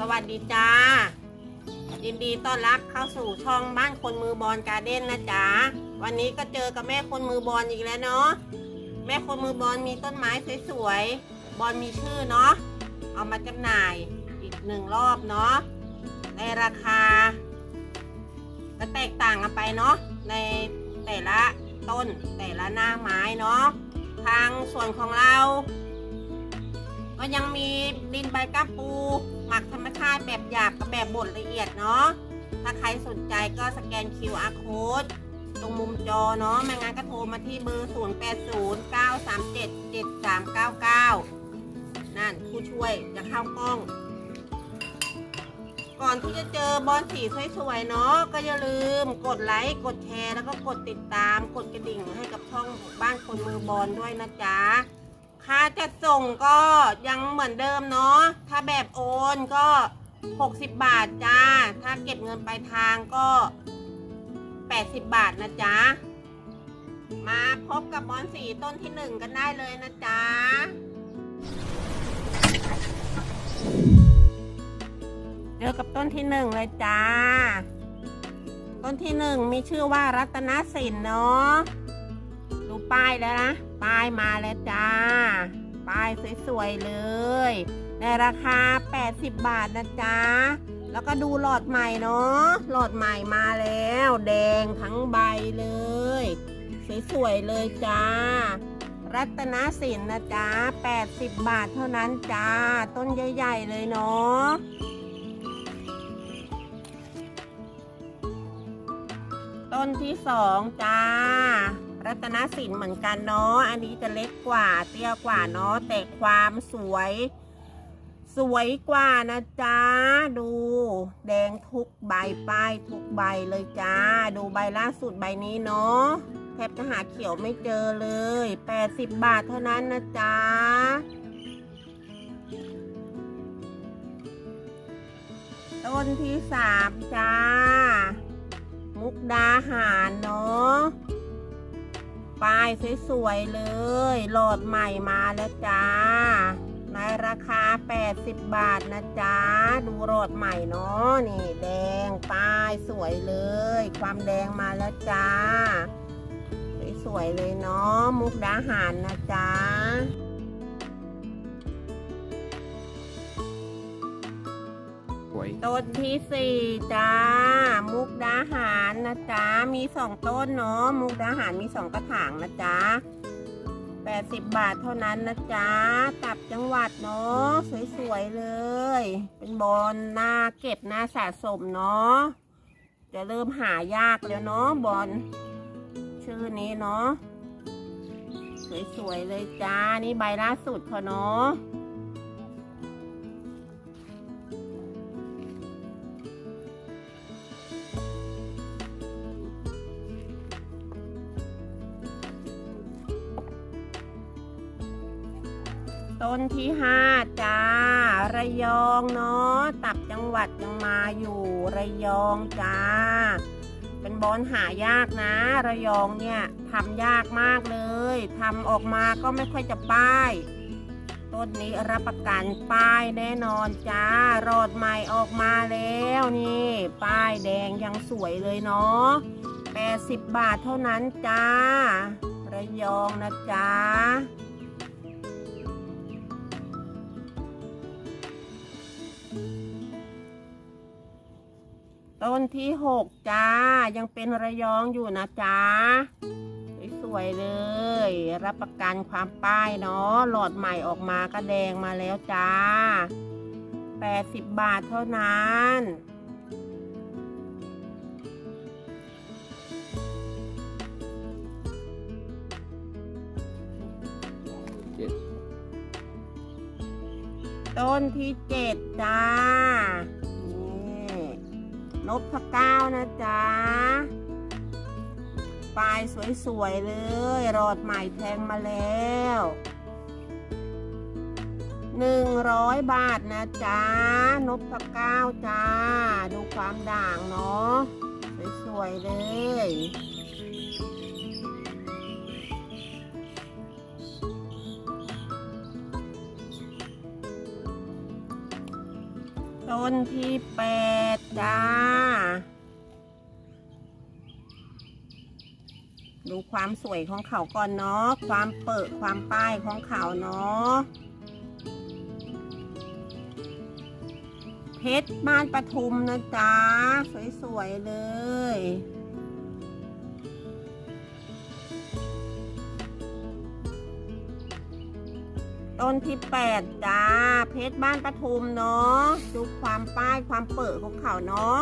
สวัสดีจ้า ยินดีต้อนรับเข้าสู่ช่องบ้านคนมือบอลการ์เด้นนะจ๊ะวันนี้ก็เจอกับแม่คนมือบอลอีกแล้วเนาะแม่คนมือบอลมีต้นไม้สวยๆบอลมีชื่อเนาะเอามาจำหน่ายอีกหนึ่งรอบเนาะในราคาก็แตกต่างกันไปเนาะในแต่ละต้นแต่ละหน้าไม้เนาะทางส่วนของเรา ก็ยังมี ดินใบก้าปู หมักธรรมชาติแบบหยาบกับแบบบดละเอียดเนาะ ถ้าใครสนใจก็สแกน QR code ตรงมุมจอเนาะไม่งั้นก็โทรมาที่เบอร์ 0 8 0 9 3 7 7 3 9 9 นั่นผู้ช่วยจะเข้ากล้อง ก่อนที่จะเจอบอลสีสวยๆเนาะก็อย่าลืมกดไลค์กดแชร์แล้วก็กดติดตามกดกระดิ่งให้กับช่องบ้านคนมือบอลด้วยนะจ๊ะ ค่าจัดส่งก็ยังเหมือนเดิมเนาะ ถ้าแบบโอนก็ 60 บาทจ้า ถ้าเก็บเงินปลายทางก็ 80 บาทนะจ๊ะ มาพบกับบอลสีต้นที่หนึ่งกันได้เลยนะจ๊ะเจอกับต้นที่หนึ่งเลยจ้า ต้นที่หนึ่งมีชื่อว่ารัตนสินเนาะ ดูป้ายแล้วนะ ป้ายมาแล้วจ้า ป้ายสวยๆเลย ในราคา 80 บาทนะจ๊ะ แล้วก็ดูหลอดใหม่เนาะ หลอดใหม่มาแล้ว แดงทั้งใบเลย สวยๆเลยจ้า รัตนสินนะจ๊ะ 80 บาทเท่านั้นจ้า ต้นใหญ่ๆเลยเนาะต้นที่สองจ้า รัตนสินเหมือนกันเนาะ อันนี้จะเล็กกว่าเตี้ยกว่าเนาะ แต่ความสวย สวยกว่านะจ๊ะ ดู แดงทุกใบป้ายทุกใบเลยจ้า ดูใบล่าสุดใบนี้เนาะ แทบจะหาเขียวไม่เจอเลย 80 บาทเท่านั้นนะจ๊ะต้นที่สามจ้า มุกดาหารเนาะ ป้ายสวยๆเลยโหลดใหม่มาแล้วจ้า ในราคา 80 บาทนะจ๊ะ ดูโหลดใหม่เนาะนี่ แดงป้ายสวยเลย ความแดงมาแล้วจ้า สวยๆเลยเนาะมุกดาหารนะจ๊ะสวยต้นที่สี่จ้า มุกดาหาร นะจ๊ะ มีสองต้นเนาะ มุกดาหารมีสองกระถางนะจ๊ะแปดสิบบาทเท่านั้นนะจ๊ะกลับจังหวัดเนาะ สวยๆเลย เป็นบอลหน้าเก็บหน้าสะสมเนาะ จะเริ่มหายากแล้วเนาะบอลชื่อนี้เนาะ สวยๆเลยจ้า นี่ใบล่าสุดเขาเนาะ ต้นที่ห้าจ้า ระยองเนาะตับจังหวัดยังมาอยู่ระยองจ้า เป็นบอลหายากนะ ระยองเนี่ยทำยากมากเลยทำออกมาก็ไม่ค่อยจะป้าย ต้นนี้รับประกันป้ายแน่นอนจ้ารอดใหม่ออกมาแล้วนี่ ป้ายแดงยังสวยเลยเนาะ80 บาทเท่านั้นจ้า ระยองนะจ้า ต้นที่หกจ้า ยังเป็นระยองอยู่นะจ้าสวยๆเลย รับประกันความป้ายเนาะหลอดใหม่ออกมาก็แดงมาแล้วจ้า 80 บาทเท่านั้นต้นที่เจ็ดจ้า นพเก้านะจ๊ะปลายสวยๆเลย รอดใหม่แทงมาแล้วหนึ่งร้อยบาทนะจ๊ะนบพะก้าวจ้า ดูความด่างเนาะสวยๆเลย ต้นที่แปดจ้า ดูความสวยของเขาก่อนเนาะ ความเปิดความป้ายของเขาเนาะ เพชรบ้านปทุมนะจ๊ะ สวย ๆ เลย ต้นที่แปดจ้า เพชรบ้านปทุมเนาะดูความป้ายความเปิดของเขาเนาะ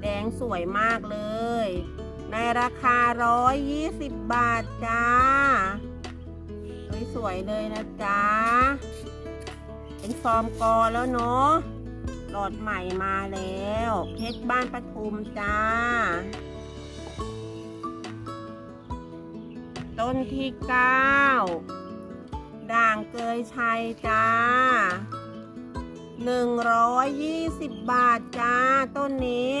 แดงสวยมากเลย ในราคา 120 บาทจ้าสวยๆเลยนะจ๊ะเป็นฟอร์มกอแล้วเนาะหลอดใหม่มาแล้ว เพชรบ้านปทุมจ้า ต้นที่เก้า ด่างเกยชัยจ้า 120 บาทจ้า ต้นนี้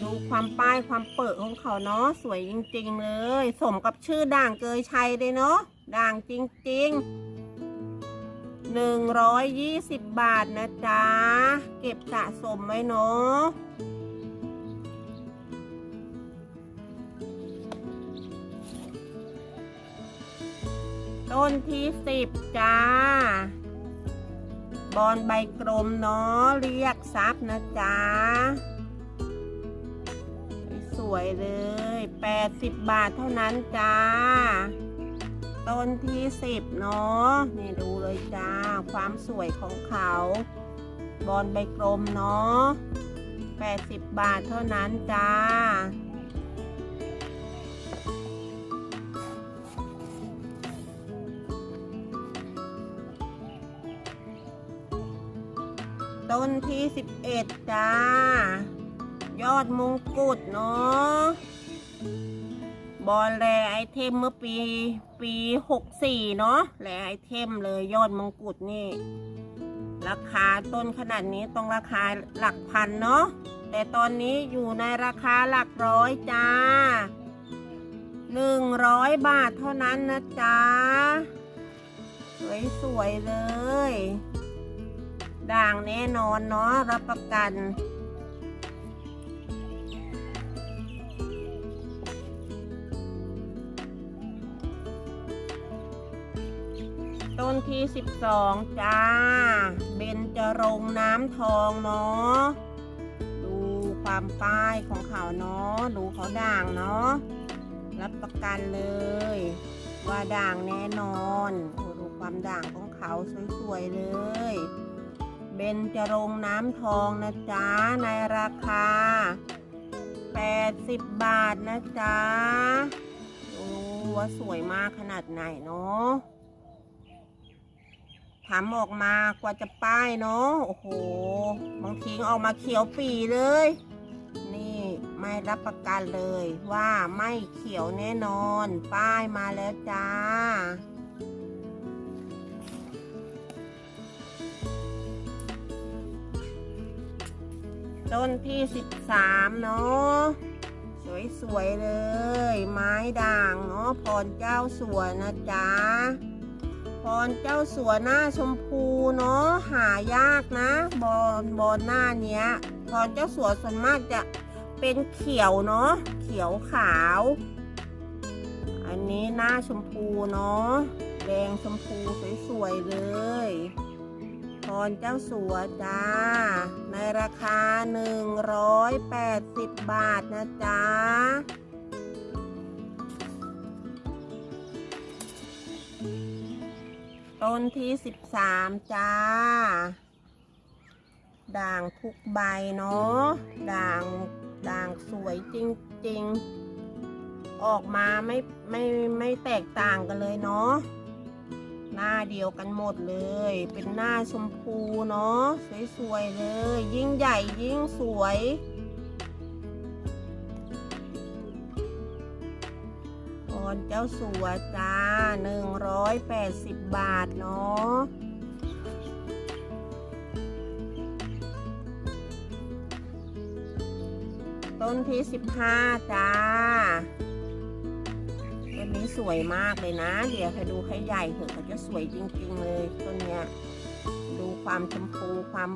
ดูความป้ายความเปิดของเขาเนาะสวยจริง ๆ เลย สมกับชื่อด่างเกยชัยเลยเนาะด่างจริง ๆ120 บาทนะจ๊ะ เก็บสะสมไว้เนาะ ต้นที่สิบจ้า บอนใบกลมเนาะเรียกซับนะจ๊ะสวยเลย80บบาทเท่านั้นจ้า ต้นที่สิบเนาะนี่ดูเลยจ้า ความสวยของเขา บอนใบกลมเนาะ80บาทเท่านั้นจ้า นที่ 11 จ้า ยอดมงกุฎเนาะบอลแรไอเทมเมื่อปี ปี 64 เนาะแรไอเทมเลยยอดมงกุฎนี่ ราคาต้นขนาดนี้ต้องราคาหลักพันเนาะแต่ตอนนี้อยู่ในราคาหลักร้อยจ้า 100 บาทเท่านั้นนะจ๊ะสวยๆเลย ด่างแน่นอนเนาะรับประกันต้นที่ 12 จ้า เบนจรงน้ำทองเนาะ ดูความป้ายของเขาเนาะ ดูเขาด่างเนาะ รับประกันเลย ว่าด่างแน่นอน ดูความด่างของเขาสวยๆเลย เบนจรงน้ำทองนะจ๊ะ ในราคา 80 บาทนะจ๊ะดูว่าสวยมากขนาดไหนเนาะทำออกมากว่าจะป้ายเนาะโอ้โห บางทีออกมาเขียวปีเลย นี่ไม่รับประกันเลยว่าไม่เขียวแน่นอน ป้ายมาแล้วจ้า ต้นที่ 13 เนาะสวยๆเลย ไม้ด่างเนาะพรเจ้าสัวนะจ๊ะพรเจ้าสัวหน้าชมพูเนาะหายากนะบอลบอลหน้าเนี้ยพรเจ้าสัวส่วนมากจะเป็นเขียวเนาะเขียวขาว อันนี้หน้าชมพูเนาะแดงชมพูสวยๆเลย พรเจ้าสัวจ้า ในราคา 180 บาทนะจ๊ะต้นที่ 13 จ้า ด่างทุกใบเนาะ ด่าง ด่างสวยจริง ๆ ออกมาไม่ไม่ไม่แตกต่างกันเลยเนาะ หน้าเดียวกันหมดเลย เป็นหน้าชมพูเนาะสวยๆเลย ยิ่งใหญ่ยิ่งสวยพรเจ้าสัวจ้า 180 บาทเนาะต้นที่ 15 จ้าต้ นนี้สวยมากเลยนะ เดี๋ยวให้ดูให้ใหญ่เถอะเขาจะสวยจริง ๆ เลยต้นเนี้ย ดูความชมพูความ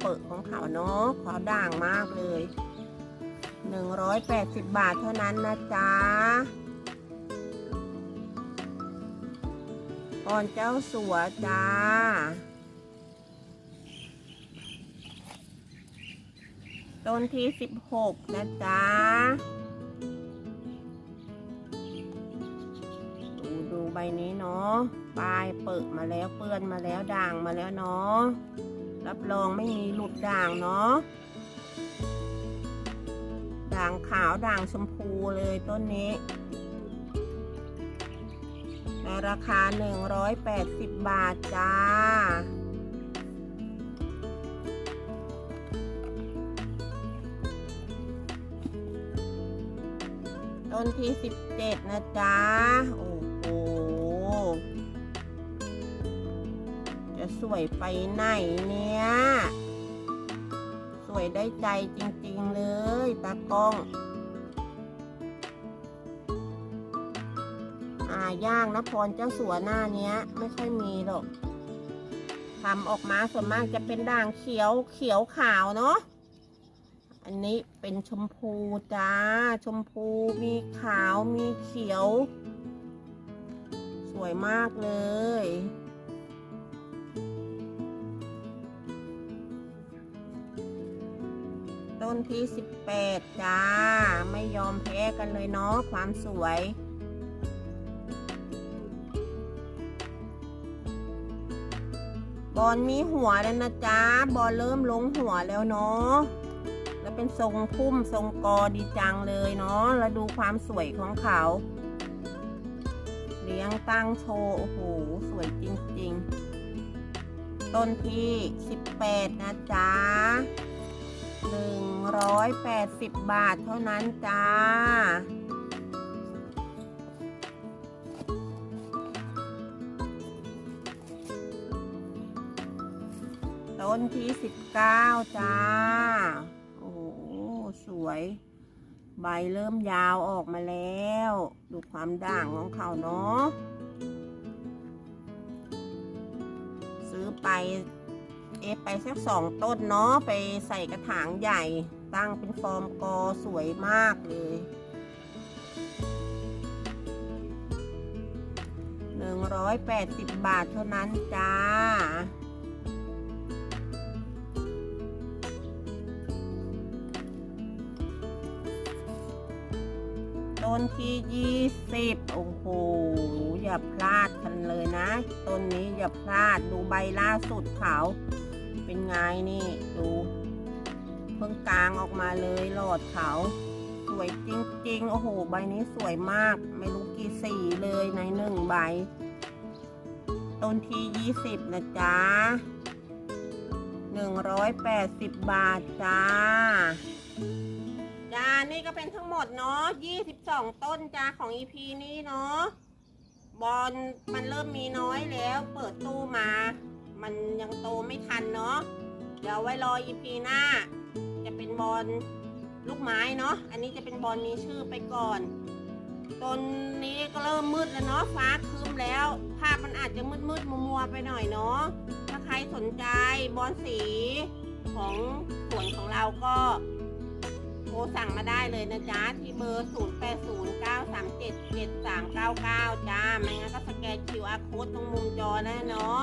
เปิดของเขาเนาะขาวด่างมากเลย 180 บาทเท่านั้นนะจ๊ะอ่อนเจ้าสัวจ้าต้นที่ 16 นะจ๊ะ ใบนี้เนาะปลายเปิดมาแล้วเปื้อนมาแล้วด่างมาแล้วเนาะรับรองไม่มีหลุดด่างเนาะด่างขาวด่างชมพูเลยต้นนี้ในราคา 180 บาทจ้า ต้นที่ 17 นะจ๊ะ โอ้โห จะสวยไปไหนเนี่ย สวยได้ใจจริงๆเลยตากล้อง อ่าย่างนะพรเจ้าสัวหน้าเนี้ย ไม่ค่อยมีหรอกทำออกมาส่วนมากจะเป็นด่างเขียวเขียวขาวเนาะอันนี้เป็นชมพูจ้า ชมพูมีขาวมีเขียว สวยมากเลย ต้นที่ 18 จ้า ไม่ยอมแพ้กันเลยเนาะความสวยบอลมีหัวแล้วนะจ๊ะ บอลเริ่มลงหัวแล้วเนาะ แล้วเป็นทรงพุ่มทรงกอดีจังเลยเนาะ แล้วดูความสวยของเขา เลี้ยงตั้งโชว์ โอ้โห สวยจริง ๆ ต้นที่ 18 นะจ๊ะ 180 บาทเท่านั้นจ้า ต้นที่ 19 จ้า โอ้โห สวย ใบเริ่มยาวออกมาแล้ว ดูความด่างของเขาเนาะ ซื้อไป เอไปสักสองต้นเนาะ ไปใส่กระถางใหญ่ ตั้งเป็นฟอร์มกอสวยมากเลย180บาทเท่านั้นจ้า ต้นที่ 20 โอ้โห อย่าพลาดกันเลยนะ ต้นนี้อย่าพลาดดูใบล่าสุดเขาเป็นไงนี่ดู เพิ่งกลางออกมาเลยหลอดเขา สวยจริงๆ โอ้โห ใบนี้สวยมาก ไม่รู้กี่สีเลยในหนึ่งใบ ต้นที่ 20 นะจ๊ะ 180 บาทจ้า จ้า นี่ก็เป็นทั้งหมดเนาะ22ต้นจ้าของ EP นี้เนาะ บอลมันเริ่มมีน้อยแล้ว เปิดตู้มา มันยังโตไม่ทันเนาะ เดี๋ยวไว้รอ EP หน้า จะเป็นบอลลูกไม้เนาะ อันนี้จะเป็นบอลมีชื่อไปก่อน ต้นนี้ก็เริ่มมืดแล้วเนาะ ฟ้าครึ้มแล้ว ภาพมันอาจจะมืดมืดๆมัวๆไปหน่อยเนาะ ถ้าใครสนใจบอลสีของสวนของเราก็ รสั่งมาได้เลยนะจ๊ะ ที่เบอร์ 0809377399 จ้าไม่งั้นก็สแกน QR code ตรงมุมจอได้เนาะ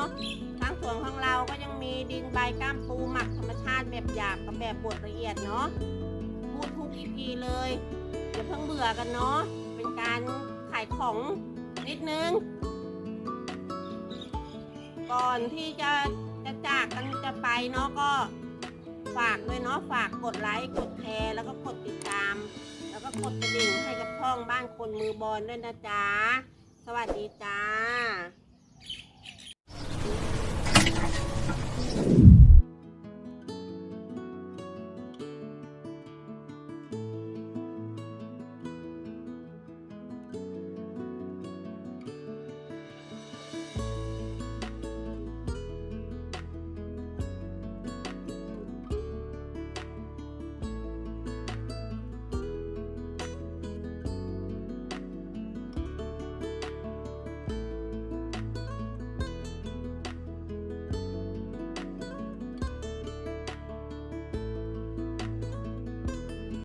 ทางสวนของเราก็ยังมีดินใบก้ามปูหมักธรรมชาติแบบหยาบกับแบบบดละเอียดเนาะพูดทุก EP เลยอย่าเพิ่งเบื่อกันเนาะเป็นการขายของนิดนึง ก่อนที่จะจะจากกันจะไปเนาะก็ ฝากด้วยเนาะฝากกดไลค์กดแชร์แล้วก็กดติดตาม แล้วก็กดกระดิ่งให้กับช่องบ้านคนมือบอลด้วยนะจ๊ะ สวัสดีจ้า